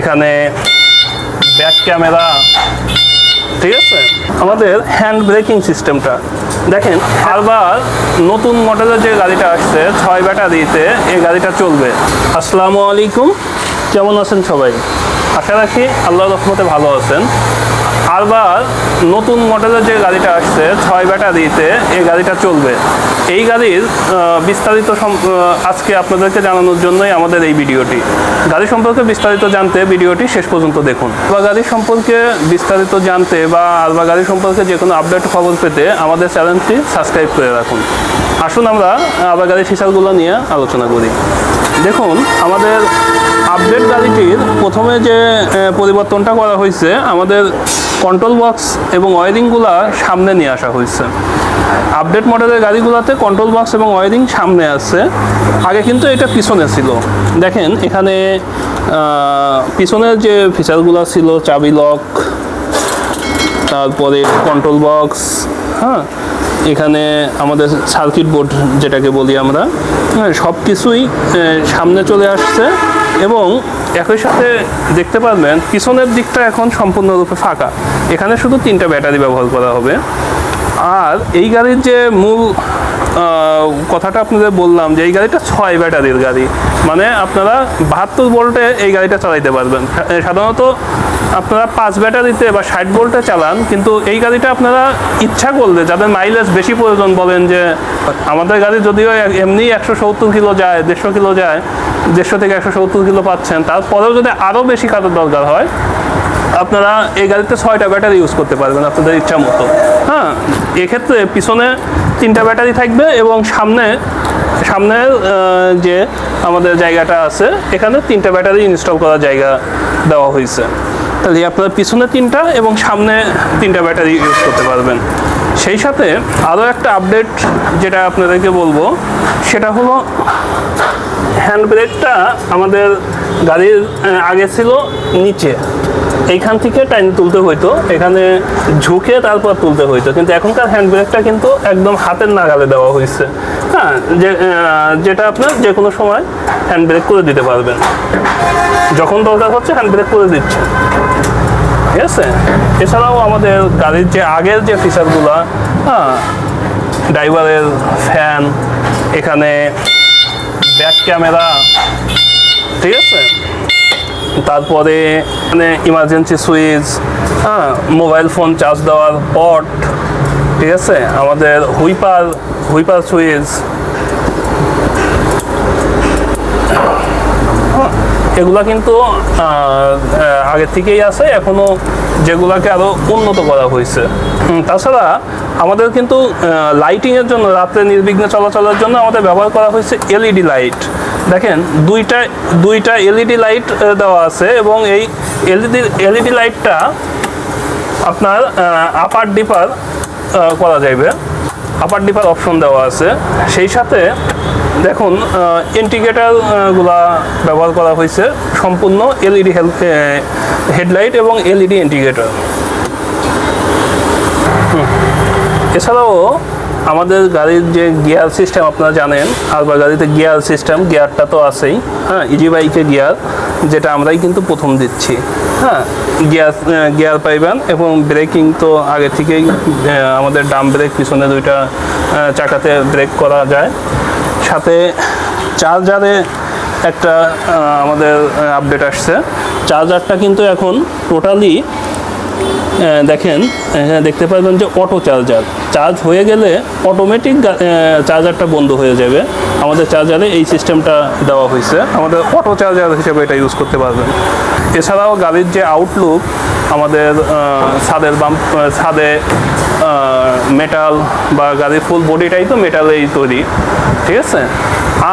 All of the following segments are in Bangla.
এখানে ব্যাক ক্যামেরা ঠিক আছে? আমাদের হ্যান্ড ব্রেকিং সিস্টেমটা দেখেন আরবার নতুন মডেলের যে গাড়িটা আসছে, ছয় ব্যাটারিতে এই গাড়িটা চলবে। আসসালামু আলাইকুম, কেমন আছেন সবাই? আশা রাখি আল্লাহ রহমতে ভালো আছেন। আরবার নতুন মডেলের যে গাড়িটা আসছে, ছয় ব্যাটারিতে এই গাড়িটা চলবে। এই গাড়ির বিস্তারিত আজকে আপনাদেরকে জানানোর জন্যই আমাদের এই ভিডিওটি। গাড়ি সম্পর্কে বিস্তারিত জানতে ভিডিওটি শেষ পর্যন্ত দেখুন। বা গাড়ি সম্পর্কে বিস্তারিত জানতে বা আলবা গাড়ি সম্পর্কে যে কোনো আপডেট খবর পেতে আমাদের চ্যানেলটি সাবস্ক্রাইব করে রাখুন। আসুন আমরা আলবা গাড়ির ফিচারগুলো নিয়ে আলোচনা করি। দেখুন, আমাদের আপডেট গাড়িটির প্রথমে যে পরিবর্তনটা করা হয়েছে, আমাদের কন্ট্রোল বক্স এবং ওয়ারিংগুলা সামনে নিয়ে আসা হয়েছে। আপডেট মডেলের গাড়িগুলোতে কন্ট্রোল বক্স এবং ওয়ারিং সামনে আছে। আগে কিন্তু এটা পিছনে ছিল। দেখেন, এখানে পিছনের যে ফিচারগুলো ছিল, চাবি লক তারপরে কন্ট্রোল বক্স হ্যাঁ? এখানে আমাদের সার্কিট বোর্ড যেটাকে বলি আমরা হ্যাঁ সব কিছুই সামনে চলে আসছে এবং একই সাথে দেখতে পারবেন, পিছনের দিকটা এখন সম্পূর্ণরূপে ফাঁকা। এখানে শুধু তিনটা ব্যাটারি ব্যবহার করা হবে। আর এই গাড়ির যে মূল কথাটা আপনাদের বললাম যে এই গাড়িটা ছয় ব্যাটারির গাড়ি মানে আপনারা বাহাত্তর ভোল্টে এই গাড়িটা চালাইতে পারবেন। সাধারণত আপনারা পাঁচ ব্যাটারিতে বা ষাট ভোল্টে চালান, কিন্তু এই গাড়িটা আপনারা ইচ্ছা করলে, যাদের মাইলেজ বেশি প্রয়োজন বলেন যে, আমাদের গাড়ি যদিও এমনি একশো সত্তর কিলো যায়, দেড়শো কিলো যায়, দেড়শো থেকে একশো সত্তর কিলো পাচ্ছেন, তারপরেও যদি আরও বেশি কাজের দরকার হয় আপনারা এই গাড়িতে ছয়টা ব্যাটারি ইউজ করতে পারবেন আপনাদের ইচ্ছা মতো। হ্যাঁ এক্ষেত্রে পিছনে তিনটা ব্যাটারি থাকবে এবং সামনে সামনের যে আমাদের জায়গাটা আছে, এখানে তিনটা ব্যাটারি ইনস্টল করার জায়গা দেওয়া হয়েছে। তাহলে আপনারা পিছনে তিনটা এবং সামনে তিনটা ব্যাটারি ইউজ করতে পারবেন। সেই সাথে আরও একটা আপডেট যেটা আপনাদেরকে বলব, সেটা হলো হ্যান্ড ব্রেকটা আমাদের গাড়ির আগে ছিল নিচে। এইখান থেকে টাইম তুলতে হইতো, এখানে ঝুঁকে তারপর তুলতে হইতো, কিন্তু এখনকার হ্যান্ড ব্রেকটা কিন্তু একদম হাতের নাগালে দেওয়া হয়েছে হ্যাঁ যে যেটা আপনার যে কোনো সময় হ্যান্ড ব্রেক করে দিতে পারবেন। যখন দরকার হচ্ছে হ্যান্ড ব্রেক করে দিচ্ছে। ঠিক আছে? এছাড়াও আমাদের গাড়ির যে আগের যে ফিচারগুলো হ্যাঁ ড্রাইভারের ফ্যান এখানে ব্যাক ক্যামেরা ঠিক আছে? তারপরে মানে ইমার্জেন্সি সুইচ হ্যাঁ মোবাইল ফোন চার্জ দেওয়ার পট ঠিক আছে? আমাদের হুইপার হুইপার সুইচ এগুলা কিন্তু আগে থেকেই আছে, এখনও যেগুলাকে আরও উন্নত করা হয়েছে। তাছাড়া আমাদের কিন্তু লাইটিং এর জন্য, রাত্রে নির্বিঘ্নে চলাচলের জন্য আমাদের ব্যবহার করা হয়েছে এলইডি লাইট দেখেন, দুইটা দুইটা এলইডি লাইট দেওয়া আছে এবং এই এলইডি এলইডি লাইটটা আপনার আপার ডিপার করা যাবে আপার ডিপার অপশন দেওয়া আছে। সেই সাথে দেখুন ইন্ডিকেটারগুলা ব্যবহার করা হয়েছে। সম্পূর্ণ এলইডি হেডলাইট এবং এলইডি ইন্ডিকেটর এছাড়াও আমাদের গাড়ির যে গিয়ার সিস্টেম আপনারা জানেন আর বা গাড়িতে গিয়ার সিস্টেম গিয়ারটা তো আছেই হ্যাঁ ইজি বাইকে গিয়ার যেটা আমরাই কিন্তু প্রথম দিচ্ছি হ্যাঁ গিয়ার গিয়ার পাইবেন এবং ব্রেকিং তো আগে থেকেই আমাদের ডাম ব্রেক পিছনে দুইটা চাকাতে ব্রেক করা যায়। সাথে চার্জারে একটা আমাদের আপডেট আসছে। চার্জারটা কিন্তু এখন টোটালি দেখেন দেখতে পারবেন যে অটো চার্জার চার্জ হয়ে গেলে অটোমেটিক চার্জারটা বন্ধ হয়ে যাবে। আমাদের চার্জারে এই সিস্টেমটা দেওয়া হয়েছে। আমাদের অটো চার্জার হিসেবে এটা ইউজ করতে পারবেন। এছাড়াও গাড়ির যে আউটলুক আমাদের ছাদের বাম ছাদে মেটাল বা গাড়ির ফুল বডিটাই তো মেটালেই তৈরি। ঠিক আছে?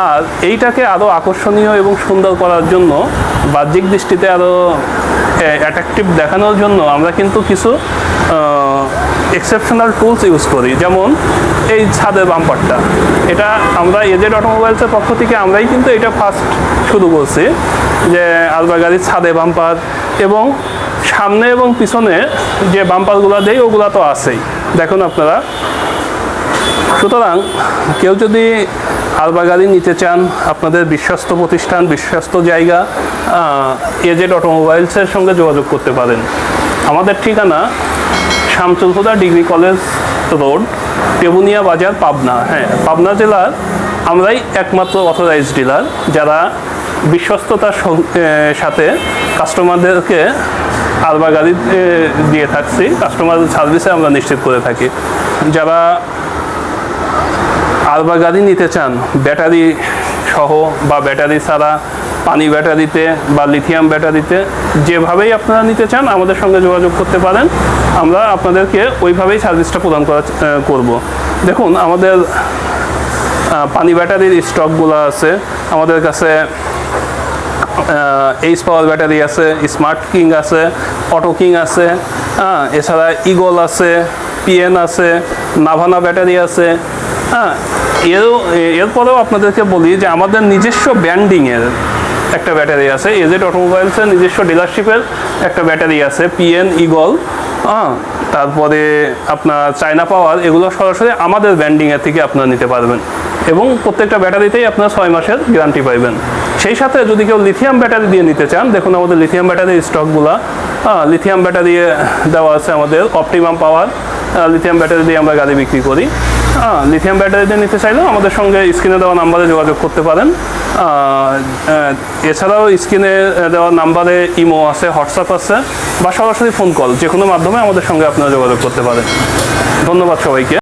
আর এইটাকে আরও আকর্ষণীয় এবং সুন্দর করার জন্য, বাহ্যিক দৃষ্টিতে আরও অ্যাট্রাকটিভ দেখানোর জন্য আমরা কিন্তু কিছু এক্সেপশনাল টুলস ইউজ করি, যেমন এই ছাদের বাম্পারটা এটা আমরা এজেড অটোমোবাইলসের পক্ষ থেকে আমরাই কিন্তু এটা ফার্স্ট শুরু করছি, যে আলবা গাড়ির ছাদে বাম্পার এবং সামনে এবং পিছনে যে বাম্পারগুলো দেয় ওগুলো তো আছেই। দেখুন আপনারা। সুতরাং কেউ যদি আলবা গাড়ি নিতে চান, আপনাদের বিশ্বস্ত প্রতিষ্ঠান, বিশ্বস্ত জায়গা এজেড অটোমোবাইলসের সঙ্গে যোগাযোগ করতে পারেন। আমাদের ঠিকানা Shamchul Huda degree college road Tebunia Bazar, Pabna. হ্যাঁ পাবনা জেলার আমরাই একমাত্র অথরাইজড ডিলার যারা বিশ্বস্ততার সাথে কাস্টমারদেরকে আলবা গাড়ি দিয়ে থাকছি। কাস্টমার সার্ভিসে আমরা নিশ্চিত করে থাকি। যারা আলবা গাড়ি নিতে চান, ব্যাটারি সহ বা ব্যাটারি ছাড়া পানি ব্যাটারিতে বা লিথিয়াম ব্যাটারিতে যেভাবেই আপনারা নিতে চান, আমাদের সঙ্গে যোগাযোগ করতে পারেন। আমরা আপনাদেরকে ওইভাবেই সার্ভিসটা প্রদান করা করব। দেখুন, আমাদের পানি ব্যাটারির স্টকগুলো আছে। আমাদের কাছে এইচ পাওয়ার ব্যাটারি আছে, স্মার্ট কিং আছে, অটো কিং আছে হ্যাঁ এছাড়া ইগল আছে, পিএন আছে, নাভানা ব্যাটারি আছে হ্যাঁ এরও এরপরেও আপনাদেরকে বলি যে আমাদের নিজস্ব ব্র্যান্ডিংয়ের একটা ব্যাটারি আছে এজেড অটোমোবাইলসের নিজস্ব ডিলারশিপের একটা ব্যাটারি আছে পিএন ইগল হ্যাঁ তারপরে আপনার চায়না পাওয়ার এগুলো সরাসরি আমাদের ব্র্যান্ডিংয়ের থেকে আপনারা নিতে পারবেন। এবং প্রত্যেকটা ব্যাটারিতেই আপনারা ছয় মাসের গ্যারান্টি পাইবেন। সেই সাথে যদি কেউ লিথিয়াম ব্যাটারি দিয়ে নিতে চান, দেখুন আমাদের লিথিয়াম ব্যাটারির স্টকগুলো লিথিয়াম ব্যাটারি দেওয়া আছে আমাদের অপটিমাম পাওয়ার লিথিয়াম ব্যাটারি দিয়ে আমরা গাড়ি বিক্রি করি। লিথিয়াম ব্যাটারি দিয়ে নিতে চাইলেও আমাদের সঙ্গে স্ক্রিনে দেওয়া নাম্বারে যোগাযোগ করতে পারেন। এছাড়াও স্ক্রিনে দেওয়া নাম্বারে ইমো আছে, হোয়াটসঅ্যাপ আছে, বা সরাসরি ফোন কল যে কোনো মাধ্যমে আমাদের সঙ্গে আপনারা যোগাযোগ করতে পারেন। ধন্যবাদ সবাইকে।